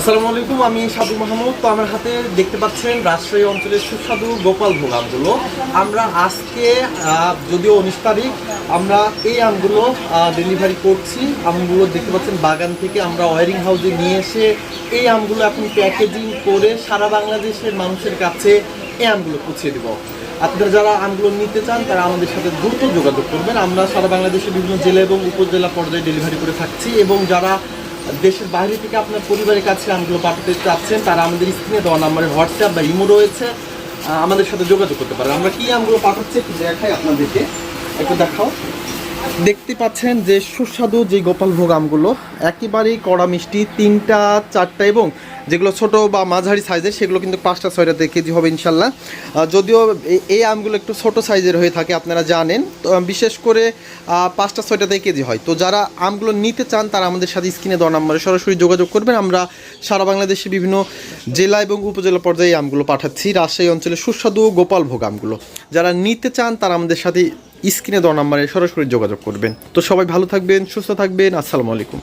আসসালামু আলাইকুম, আমি সাধু মাহমুদ। তো আমার হাতে দেখতে পাচ্ছেন রাজশাহী অঞ্চলের সুস্বাদু গোপাল ভোগ আমগুলো। আমরা আজকে যদিও উনিশ তারিখ, আমরা এই আমগুলো ডেলিভারি করছি। আমগুলো দেখতে পাচ্ছেন বাগান থেকে আমরা ওয়ারিং হাউসে নিয়ে এসে এই আমগুলো আপনি প্যাকেজিং করে সারা বাংলাদেশের মানুষের কাছে এই আমগুলো পৌঁছে দেবো। আপনারা যারা আমগুলো নিতে চান, তারা আমাদের সাথে দ্রুত যোগাযোগ করবেন। আমরা সারা বাংলাদেশের বিভিন্ন জেলা এবং উপজেলা পর্যায়ে ডেলিভারি করে থাকছি এবং যারা দেশের বাইরে থেকে আপনার পরিবারের কাছে আমগুলো পাঠাতে চাচ্ছেন, তারা আমাদের স্ক্রিনে দেওয়া নাম্বারে হোয়াটসঅ্যাপ বা ইমো রয়েছে। আমাদের সাথে যোগাযোগ করতে পারেন। আমরা কি আমগুলো পাঠাচ্ছি একটু দেখাই আপনাদেরকে। একটু দেখাও। দেখতে পাচ্ছেন যে সুস্বাদু যে গোপাল ভোগ আমগুলো, একেবারেই কড়া মিষ্টি, তিনটা, চারটা এবং যেগুলো ছোট বা মাঝারি সাইজের, সেগুলো কিন্তু পাঁচটা ছয়টাতে কেজি হবে ইনশাল্লাহ। যদিও এই আমগুলো একটু ছোট সাইজের হয়ে থাকে, আপনারা জানেন। তো বিশেষ করে পাঁচটা ছয়টাতে কেজি হয়। তো যারা আমগুলো নিতে চান, তারা আমাদের সাথে স্ক্রিনে দেওয়া নাম্বারে সরাসরি যোগাযোগ করবেন। আমরা সারা বাংলাদেশে বিভিন্ন জেলা এবং উপজেলা পর্যায়ে আমগুলো পাঠাচ্ছি। রাজশাহী অঞ্চলে সুস্বাদু গোপাল ভোগ আমগুলো। যারা নিতে চান, তারা আমাদের সাথে স্ক্রিনে দেওয়া নাম্বারে সরাসরি যোগাযোগ করবেন। তো সবাই ভালো থাকবেন সুস্থ থাকবেন আসসালামু আলাইকুম।